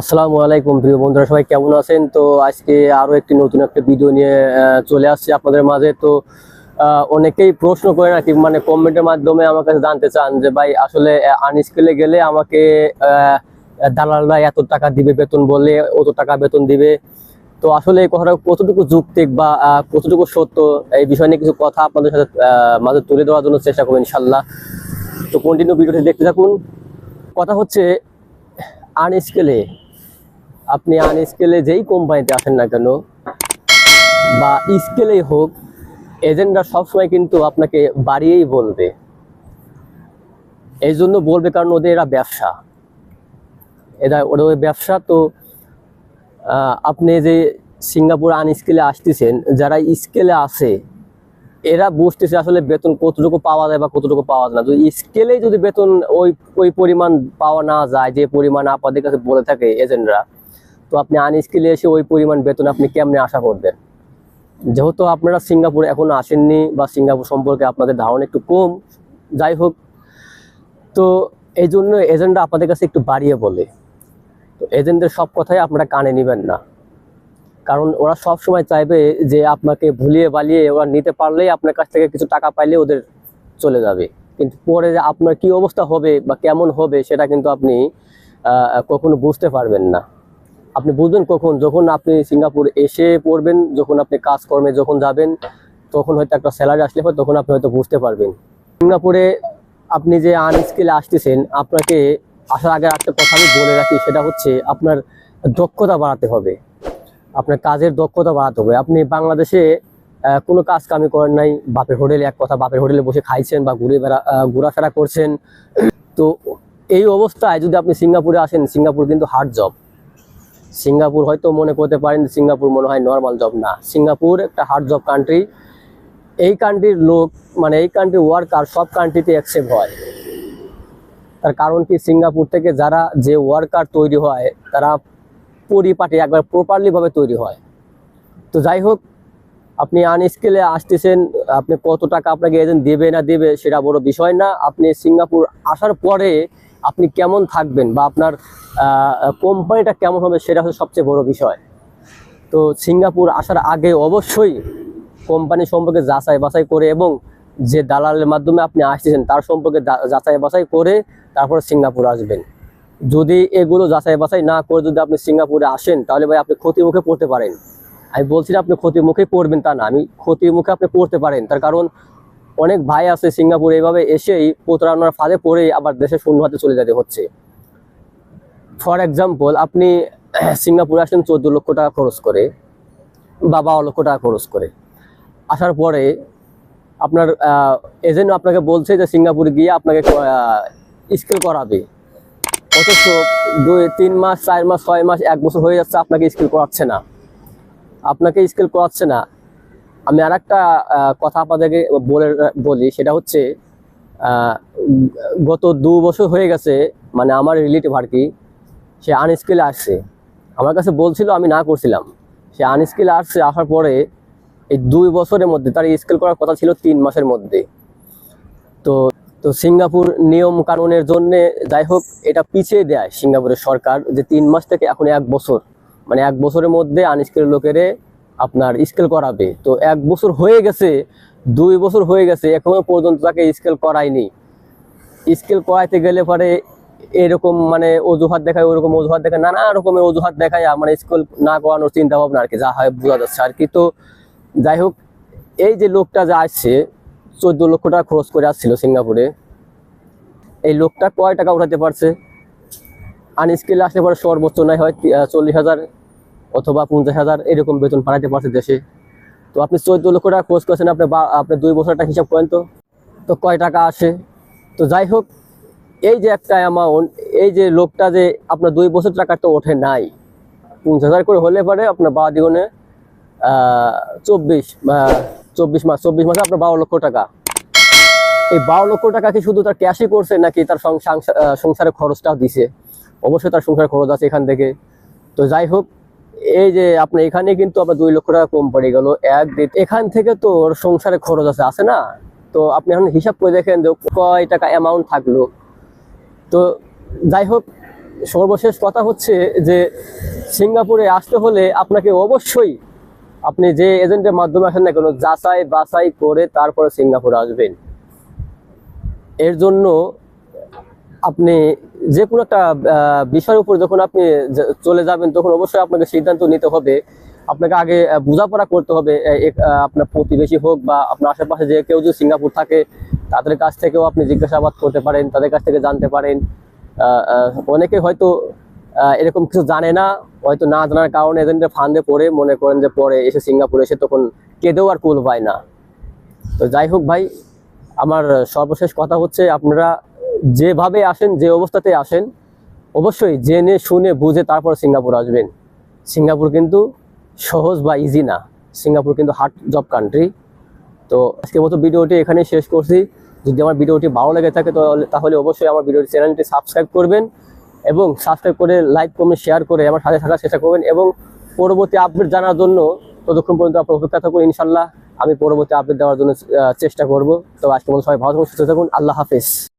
আসসালামু আলাইকুম প্রিয় বন্ধুরা, সবাই কেমন আছেন? তো আজকে আরও একটি নতুন একটা ভিডিও নিয়ে চলে আসছি আপনাদের মাঝে। তো অনেকেই প্রশ্ন করে নাকি মানে কমেন্টের মাধ্যমে আমার কাছে জানতে চান যে, ভাই, আসলে আনস্কেলে গেলে আমাকে দালালরা এত টাকা দিবে বেতন বললে অত টাকা বেতন দিবে? তো আসলে এই কথাটা কতটুকু যুক্তিক বা কতটুকু সত্য, এই বিষয় নিয়ে কিছু কথা আপনাদের সাথে মাঝে তুলে দেওয়ার জন্য চেষ্টা করব ইনশাল্লাহ। তো কন্টিনিউ ভিডিওটি দেখতে থাকুন। কথা হচ্ছে আনস্কেলে আপনি আনস্কেলে যেই কোম্পানিতে আসেন না কেন, বা স্কেলেই হোক এজেন্টরা সবসময় কিন্তু আপনাকে বাড়িয়েই বলবে। এই জন্য বলবে কারণ ওদের এরা ব্যবসা। এরা ওদের ব্যবসা তো আপনি যে সিঙ্গাপুর আন স্কেলে আসতেছেন, যারা স্কেলে আসে এরা বুঝতেছে আসলে বেতন কতটুকু পাওয়া যায় বা কতটুকু পাওয়া যায় না। যদি স্কেলেই যদি বেতন ওই ওই পরিমাণ পাওয়া না যায়, যে পরিমাণ আপনাদের কাছে বলে থাকে এজেন্টরা তো আপনি আনস্কেলে এসে ওই পরিমাণ বেতন আপনি কেমনে আশা করবেন? যেহেতু আপনারা সিঙ্গাপুর এখনও আসেননি বা সিঙ্গাপুর সম্পর্কে আপনাদের ধারণা একটু কম, যাই হোক, তো এই জন্য এজেন্টরা আপনাদের কাছে একটু বাড়িয়ে বলে। তো এজেন্টদের সব কথাই আপনারা কানে নেবেন না। কারণ ওরা সব সময় চাইবে যে আপনাকে ভুলিয়ে বালিয়ে ওরা নিতে পারলেই আপনার কাছ থেকে কিছু টাকা পাইলে ওদের চলে যাবে। কিন্তু পরে আপনার কি অবস্থা হবে বা কেমন হবে সেটা কিন্তু আপনি কখনো বুঝতে পারবেন না। আপনি বুঝবেন কখন, যখন আপনি সিঙ্গাপুর এসে পড়বেন, যখন আপনি কাজকর্মে যখন যাবেন, তখন হয়তো একটা স্যালারি আসলে পর তখন আপনি হয়তো বুঝতে পারবেন। সিঙ্গাপুরে আপনি যে আনস্কিলে আসতেছেন, আপনাকে আসার আগে একটা কথা আমি বলে রাখি, সেটা হচ্ছে আপনার দক্ষতা বাড়াতে হবে। আপনার কাজের দক্ষতা বাড়াতে হবে। আপনি বাংলাদেশে কোনো কাজ কামি করেন নাই, বাপের হোটেলে, এক কথা, বাপের হোটেলে বসে খাইছেন বা ঘুরে বেড়া ঘোরাফেরা করছেন। তো এই অবস্থায় যদি আপনি সিঙ্গাপুরে আসেন, সিঙ্গাপুর কিন্তু হার্ড জব সিঙ্গাপুর হয়তো মনে করতে পারেন সিঙ্গাপুর মনে হয় নর্মাল জব না। সিঙ্গাপুর একটা হার্ড জব কান্ট্রি এই কান্ট্রির লোক মানে এই কান্ট্রির ওয়ার্কার সব কান্ট্রিতে অ্যাকসেপ্ট হয়। তার কারণ কি? সিঙ্গাপুর থেকে যারা যে ওয়ার্কার তৈরি হয়, তারা পরিপাটি একবার প্রপারলি ভাবে তৈরি হয়। তো যাই হোক, আপনি আনস্কেলে আসতেছেন, আপনি কত টাকা আপনাকে এজেন্ট দেবে না দেবে সেটা বড় বিষয় না। আপনি সিঙ্গাপুর আসার পরে আপনি কেমন থাকবেন বা আপনার কোম্পানিটা কেমন হবে সেটা হচ্ছে সবচেয়ে বড় বিষয়। তো সিঙ্গাপুর আসার আগে অবশ্যই কোম্পানি সম্পর্কে যাচাই বাছাই করে এবং যে দালালের মাধ্যমে আপনি আসতেছেন তার সম্পর্কে যাচাই বাছাই করে তারপরে সিঙ্গাপুর আসবেন। যদি এগুলো যাচাই বাছাই না করে যদি আপনি সিঙ্গাপুরে আসেন, তাহলে ভাই আপনি ক্ষতির মুখে পড়তে পারেন। আমি বলছি না আপনি ক্ষতির মুখে পড়বেন তা না, আমি ক্ষতির মুখে আপনি পড়তে পারেন। তার কারণ অনেক ভাই আছে সিঙ্গাপুরে, এইভাবে এসেই প্রতারণার ফাঁদে পড়েই আবার দেশে শূন্য হাতে চলে যেতে হচ্ছে। ফর এক্সাম্পল আপনি সিঙ্গাপুরে আসেন চোদ্দ লক্ষ টাকা খরচ করে বা বারো লক্ষ টাকা খরচ করে। আসার পরে আপনার এজেন্ট আপনাকে বলছে যে সিঙ্গাপুরে গিয়ে আপনাকে স্কিল করাবে। অথচ দুই, তিন মাস, চার মাস, ছয় মাস, এক বছর হয়ে যাচ্ছে আপনাকে স্কিল করাচ্ছে না। আপনাকে স্কিল করাচ্ছে না। আমি আর একটা কথা আপনাদেরকে বলে, বলি, সেটা হচ্ছে গত দু বছর হয়ে গেছে মানে আমার রিলেটিভ আর কি, সে আনস্কিলে আসছে। আমার কাছে বলছিল, আমি না করছিলাম। সে আনস্কিলে আসছে, আসার পরে এই দুই বছরের মধ্যে, তার স্কিল করার কথা ছিল তিন মাসের মধ্যে। তো তো সিঙ্গাপুর নিয়ম কানুনের জন্য, যাই হোক, এটা পিছিয়ে দেয় সিঙ্গাপুরের সরকার যে তিন মাস থেকে এখন এক বছর। মানে এক বছরের মধ্যে আনস্কিল লোকেরে আপনার স্কেল করাবে। তো এক বছর হয়ে গেছে, দুই বছর হয়ে গেছে, এখনও পর্যন্ত তাকে স্কেল করায়নি। স্কেল করাইতে গেলে পরে এরকম মানে অজুহাত দেখায়, ওরকম অজুহাত দেখায়, নানা রকমের অজুহাত দেখায় মানে স্কুল না করানোর চিন্তা ভাবনা আর কি, যা হয় বোঝা যাচ্ছে। আর কি তো যাই হোক, এই যে লোকটা যা আসছে, চোদ্দ লক্ষ টাকা খরচ করে আসছিল সিঙ্গাপুরে, এই লোকটা কয় টাকা উঠাতে পারছে? আনস্কিল আসলে পরে সর্বোচ্চ নয়, হয় চল্লিশ হাজার। অথবা পঞ্চাশ হাজার এরকম বেতন পাঠাতে পারছে দেশে। তো আপনি চোদ্দ লক্ষ টাকা খরচ করেছেন আপনি বা আপনি দুই বছর টাকা হিসাব করেন তো। তো কয় টাকা আসে? তো যাই হোক এই যে একটা অ্যামাউন্ট এই যে লোকটা যে আপনার দুই বছর টাকা তো ওঠে নাই। পঞ্চাশ হাজার করে হলে পরে আপনার বা দ্বিগুণে চব্বিশ চব্বিশ মাস চব্বিশ মাসে আপনার বারো লক্ষ টাকা। এই বারো লক্ষ টাকা কি শুধু তার ক্যাশই করছে নাকি তার সং- সংসা- আহ, সংসারের খরচটাও দিছে? অবশ্যই তার সংসারের খরচ আছে এখান থেকে। তো যাই হোক এই যে আপনি এখানে কিন্তু আপনার দুই লক্ষ টাকা কম পড়ে গেল, এক এখান থেকে তো ওর সংসারের খরচ আছে আছে না? তো আপনি এখন হিসাব করে দেখেন যে কয় টাকা অ্যামাউন্ট থাকল। তো যাই হোক, সর্বশেষ কথা হচ্ছে যে সিঙ্গাপুরে আসতে হলে আপনাকে অবশ্যই আপনি যে এজেন্টের মাধ্যমে আসেন না কেন যাচাই বাছাই করে তারপরে সিঙ্গাপুরে আসবেন। এর জন্য আপনি যে কোনো একটা বিষয়ের উপর যখন আপনি চলে যাবেন, তখন অবশ্যই আপনাকে সিদ্ধান্ত নিতে হবে। আপনাকে আগে বোঝাপড়া করতে হবে আপনার প্রতিবেশী হোক বা আপনার আশেপাশে যে কেউ যদি সিঙ্গাপুর থাকে, তাদের কাছ থেকেও আপনি জিজ্ঞাসাবাদ করতে পারেন, তাদের কাছ থেকে জানতে পারেন। অনেকে হয়তো এরকম কিছু জানে না, হয়তো না জানার কারণে এজেন্টের ফান্দে পড়ে, মনে করেন যে পরে এসে সিঙ্গাপুরে এসে তখন কেঁদেও আর কুল পায় না। তো যাই হোক ভাই, আমার সর্বশেষ কথা হচ্ছে আপনারা যেভাবে আসেন, যে অবস্থাতে আসেন, অবশ্যই জেনে, শুনে, বুঝে তারপর সিঙ্গাপুর আসবেন। সিঙ্গাপুর কিন্তু সহজ বা ইজি না। সিঙ্গাপুর কিন্তু হার্ড জব কান্ট্রি তো আজকের মতো ভিডিওটি এখানেই শেষ করছি। যদি আমার ভিডিওটি ভালো লেগে থাকে, তাহলে তাহলে অবশ্যই আমার ভিডিওটি চ্যানেলটি সাবস্ক্রাইব করবেন এবং সাবস্ক্রাইব করে লাইক কমেন্ট শেয়ার করে আমার সাথে থাকার চেষ্টা করবেন এবং পরবর্তী আপডেট জানার জন্য ততক্ষণ পর্যন্ত আপনার অপেক্ষা থাকুন ইনশাল্লাহ আমি পরবর্তী আপডেট দেওয়ার জন্য চেষ্টা করব। তো আজকে মতো সবাই ভালো থাকুন, সুস্থ থাকুন। আল্লাহ হাফিজ।